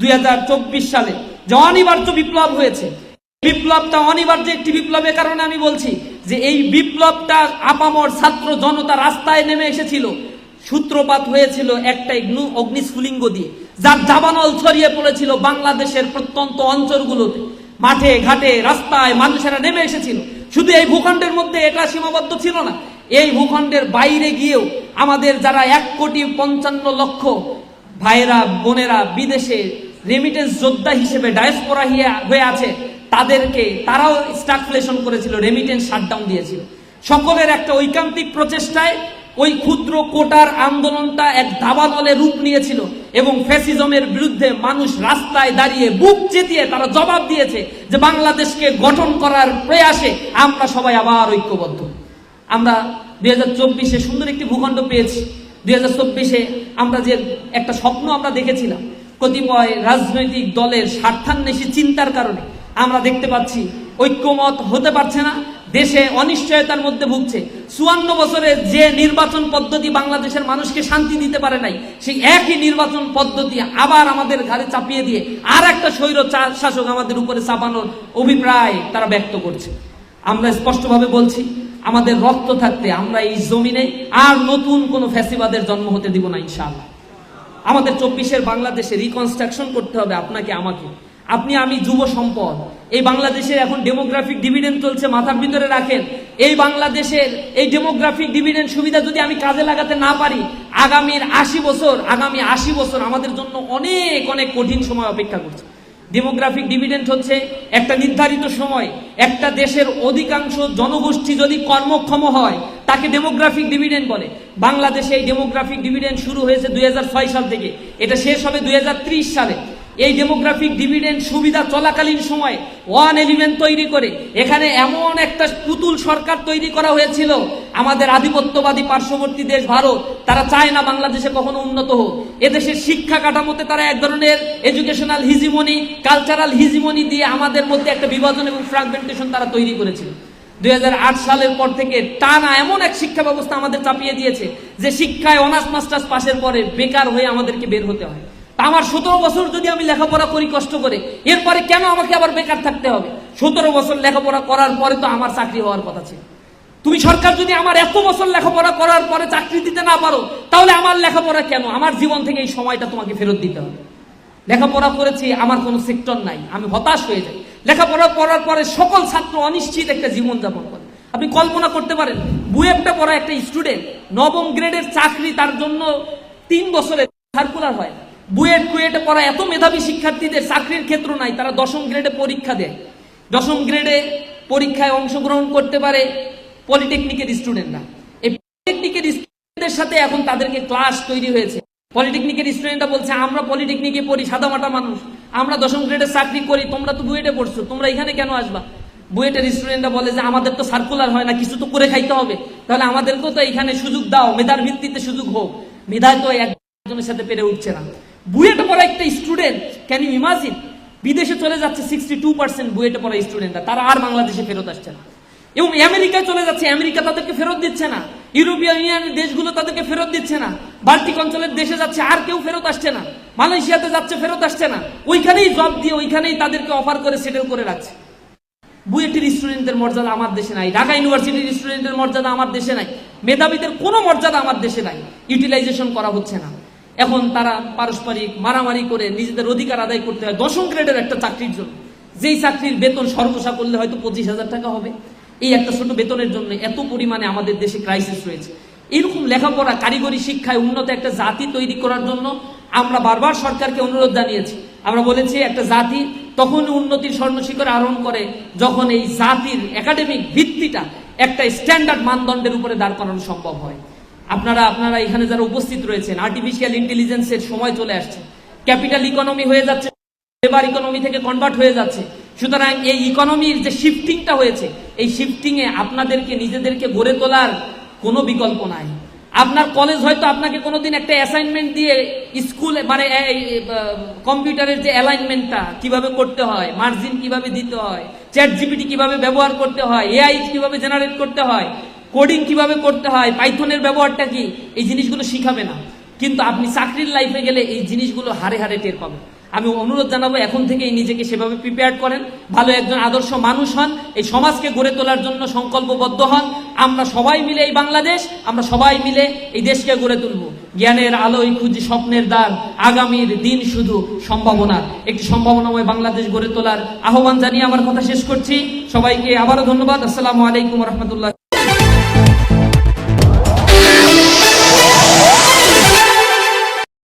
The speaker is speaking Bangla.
দুই হাজার চব্বিশ সালে যে অনিবার্য বিপ্লব হয়েছে। বিপ্লবটা অনিবার্য একটি বিপ্লবের কারণে আমি বলছি যে এই বিপ্লবটা আপামর ছাত্র জনতা রাস্তায় নেমে এসেছিল। সূত্রপাত হয়েছিল একটা অগ্নিস্ফুলিঙ্গ দিয়ে, যার জাবানল ছড়িয়ে পড়েছিল বাংলাদেশের প্রত্যন্ত অঞ্চলগুলোতে। মাঠে, ঘাটে, রাস্তায় মানুষেরা নেমে এসেছিল। শুধু এই ভূখণ্ডের মধ্যে এটা সীমাবদ্ধ ছিল না, এই ভূখণ্ডের বাইরে গিয়েও আমাদের যারা এক কোটি পঞ্চান্ন লক্ষ ভাইয়েরা বোনেরা বিদেশে রেমিটেন্স যোদ্ধা হিসেবে ডায়াসপোরা হয়ে আছে, তাদেরকে তারাও স্টাকফ্লেশন করেছিল রেমিটেন্স শাটডাউন দিয়েছিল। সকলের একটা ঐকান্তিক প্রচেষ্টায় ওই ক্ষুদ্র কোটার আন্দোলনটা এক দাবানলে রূপ নিয়েছিল এবং ফ্যাসিজমের বিরুদ্ধে মানুষ রাস্তায় দাঁড়িয়ে বুক চেতিয়ে তারা জবাব দিয়েছে যে বাংলাদেশকে গঠন করার প্রয়াসে আমরা সবাই আবার ঐক্যবদ্ধ। আমরা দুই হাজার চব্বিশে সুন্দর একটি ভূখণ্ড পেয়েছি, দুই হাজার চব্বিশে আমরা যে একটা স্বপ্ন আমরা দেখেছিলাম কতিপয় রাজনৈতিক দলের স্বার্থান্বেষী চিন্তার কারণে আমরা দেখতে পাচ্ছি ঐক্যমত হতে পারছে না, দেশে অনিশ্চয়তার মধ্যে ভুগছে। চুয়ান্ন বছরের যে নির্বাচন পদ্ধতি বাংলাদেশের মানুষকে শান্তি দিতে পারে নাই, সেই একই নির্বাচন পদ্ধতি আবার আমাদের ঘাড়ে চাপিয়ে দিয়ে আর একটা স্বৈর শাসক আমাদের উপরে চাপানোর অভিপ্রায় তারা ব্যক্ত করছে। আমরা স্পষ্টভাবে বলছি, আমাদের রক্ত থাকতে আমরা এই জমিনে আর নতুন কোনো ফ্যাসিবাদের জন্ম হতে দিব না, ইনশাআল্লাহ। আমাদের চব্বিশের বাংলাদেশে রিকনস্ট্রাকশন করতে হবে আপনাকে, আমাকে। আপনি, আমি যুব সম্পদ। এই বাংলাদেশের এখন ডেমোগ্রাফিক ডিভিডেন্ড চলছে, মাথার ভিতরে রাখেন। এই বাংলাদেশের এই ডেমোগ্রাফিক ডিভিডেন্ড সুবিধা যদি আমি কাজে লাগাতে না পারি, আগামীর আশি বছর, আগামী আশি বছর আমাদের জন্য অনেক অনেক কঠিন সময় অপেক্ষা করছে। ডেমোগ্রাফিক ডিভিডেন্ড হচ্ছে একটা নির্ধারিত সময়। একটা দেশের অধিকাংশ জনগোষ্ঠী যদি কর্মক্ষম হয় তাকে ডেমোগ্রাফিক ডিভিডেন্ড বলে। বাংলাদেশে এই ডেমোগ্রাফিক ডিভিডেন্ড শুরু হয়েছে দুই হাজার ছয় সাল থেকে। এটা শেষ হবে দুই হাজার ত্রিশ সালে। এই ডেমোগ্রাফিক ডিভিডেন্ড সুবিধা চলাকালীন সময়ে ওয়ান এলিমেন্ট তৈরি করে। এখানে এমন একটা পুতুল সরকার তৈরি করা হয়েছিল। আমাদের আধিপত্যবাদী পার্শ্ববর্তী দেশ ভারত, তারা চায় না বাংলাদেশে কখনো উন্নত হোক। এদেশের শিক্ষা কাঠামোতে তারা এক ধরনের এডুকেশনাল হিজিমনি কালচারাল হিজিমনি দিয়ে আমাদের মধ্যে একটা বিভাজন এবং ফ্রাগমেন্টেশন তারা তৈরি করেছিল। দুই হাজার আট সালের পর থেকে টানা এমন এক শিক্ষা ব্যবস্থা আমাদের চাপিয়ে দিয়েছে যে শিক্ষায় অনার্স, মাস্টার্স পাশের পরে বেকার হয়ে আমাদেরকে বের হতে হয়। তা আমার সতেরো বছর যদি আমি লেখাপড়া করি কষ্ট করে, এরপরে কেন আমাকে আবার বেকার থাকতে হবে? সতেরো বছর লেখাপড়া করার পরে তো আমার চাকরি হওয়ার কথা ছিল। তুমি সরকার যদি আমার এত বছর লেখাপড়া করার পরে চাকরি দিতে না পারো, তাহলে আমার লেখাপড়া কেন? আমার জীবন থেকে এই সময়টা তোমাকে ফেরত দিতে হবে। লেখাপড়া করেছি, আমার কোনো সেক্টর নাই, আমি হতাশ হয়ে যাই। লেখাপড়া পড়ার পরে সকল ছাত্র অনিশ্চিত একটা জীবন যাপন করে। আপনি কল্পনা করতে পারেন বুয়েটটা পড়া একটা স্টুডেন্ট নবম গ্রেডের চাকরি তার জন্য তিন বছরে সার্কুলার হয়। বুয়েট কুয়েটে পড়া এত মেধাবী শিক্ষার্থীদের চাকরির ক্ষেত্র নাই, তারা দশম গ্রেডে পরীক্ষা দেয়। দশম গ্রেডে পরীক্ষায় অংশগ্রহণ করতে পারে পলিটেকনিকের স্টুডেন্টরা এই পলিটেকনিকের স্টুডেন্টদের সাথে এখন তাদেরকে ক্লাস তৈরি হয়েছে। পলিটেকনিকের স্টুডেন্টরা বলছে, আমরা পলিটেকনিকে পড়ি, সাদামাটা মানুষ। আমরা দশম গ্রেডে চাকরি করি, তোমরা তো বুয়েটে পড়ছো, তোমরা এখানে কেন আসবা? বুয়েটের স্টুডেন্টরা বলে যে, আমাদের তো সার্কুলার হয় না, কিছু তো করে খাইতে হবে। তাহলে আমাদেরকেও তো এখানে সুযোগ দাও, মেধার ভিত্তিতে সুযোগ হোক। মেধা তো একজনের সাথে পেরে উঠছে না। বুয়েটে পড়া একটা স্টুডেন্ট ক্যান ইউ ইমাজিন বিদেশে চলে যাচ্ছে সিক্সটি টু পার্সেন্ট বুয়েটে পড়া স্টুডেন্টরা তারা আর বাংলাদেশে ফেরত আসছে না। এবং আমেরিকায় চলে যাচ্ছে, আমেরিকা তাদেরকে ফেরত দিচ্ছে না। ইউরোপীয় ইউনিয়নের দেশগুলো তাদেরকে ফেরত দিচ্ছে না। বাল্টিক অঞ্চলের দেশে যাচ্ছে, আর কেউ ফেরত আসছে না। মালয়েশিয়াতে যাচ্ছে, ফেরত আসছে না। ওইখানেই জব দিয়ে, ওইখানেই তাদেরকে অফার করে সেটেল করে রাখছে। বুয়েটের স্টুডেন্টদের মর্যাদা আমার দেশে নাই, ঢাকা ইউনিভার্সিটির স্টুডেন্টের মর্যাদা আমার দেশে নাই, মেধাবীদের কোনো মর্যাদা আমার দেশে নাই। ইউটিলাইজেশন করা হচ্ছে না। এখন তারা পারস্পরিক মারামারি করে নিজেদের অধিকার আদায় করতে হয়, দশম গ্রেডের একটা চাকরির জন্য। যেই চাকরির বেতন সর্বসা করলে হয়তো পঁচিশ হাজার টাকা হবে। এই একটা ছোট বেতনের জন্য এত পরিমাণে আমাদের দেশে ক্রাইসিস রয়েছে। এরকম লেখাপড়া, কারিগরি শিক্ষায় উন্নত একটা জাতি তৈরি করার জন্য আমরা বারবার সরকারকে অনুরোধ জানিয়েছি। আমরা বলেছি, একটা জাতি তখন উন্নতির স্বর্ণশিখর আরোহণ করে যখন এই জাতির একাডেমিক ভিত্তিটা একটা স্ট্যান্ডার্ড মানদণ্ডের উপরে দাঁড় করানো সম্ভব হয়। আপনারা আপনারা এখানে যারা উপস্থিত রয়েছেন আর্টিফিশিয়াল ইন্টেলিজেন্সের সময় চলে আসছে। ক্যাপিটাল ইকোনমি হয়ে যাচ্ছে লেবার ইকোনমি থেকে কনভার্ট হয়ে যাচ্ছে। সুতরাং এই ইকোনমির যে শিফটিংটা হয়েছে, এই শিফটিং এ আপনাদেরকে, নিজেদেরকে গড়ে তোলার কোনো বিকল্প নাই। আপনার কলেজ হয়তো আপনাকে কোনোদিন একটা অ্যাসাইনমেন্ট দিয়ে স্কুলে মানে কম্পিউটারের যে অ্যালাইনমেন্টটা কীভাবে করতে হয় মার্জিন কীভাবে দিতে হয় চ্যাট জিপিটি কীভাবে ব্যবহার করতে হয় এআই কীভাবে জেনারেট করতে হয় কোডিং কীভাবে করতে হয় পাইথনের ব্যবহারটা কি, এই জিনিসগুলো শিখাবে না। কিন্তু আপনি চাকরির লাইফে গেলে এই জিনিসগুলো হারে হারে টের পাবেন। আমি অনুরোধ জানাব, এখন থেকেই নিজেকে সেভাবে প্রিপেয়ার করেন। ভালো একজন আদর্শ মানুষ হন, এই সমাজকে গড়ে তোলার জন্য সংকল্পবদ্ধ হন। আমরা সবাই মিলে এই বাংলাদেশ, আমরা সবাই মিলে এই দেশকে গড়ে তুলব। জ্ঞানের আলোয় খুঁজি স্বপ্নের দ্বার, আগামীর দিন শুধু সম্ভাবনার একটি সম্ভাবনাময় বাংলাদেশ গড়ে তোলার আহ্বান জানিয়ে আমার কথা শেষ করছি। সবাইকে আবারও ধন্যবাদ। আসসালামু আলাইকুম রহমতুল্লাহ।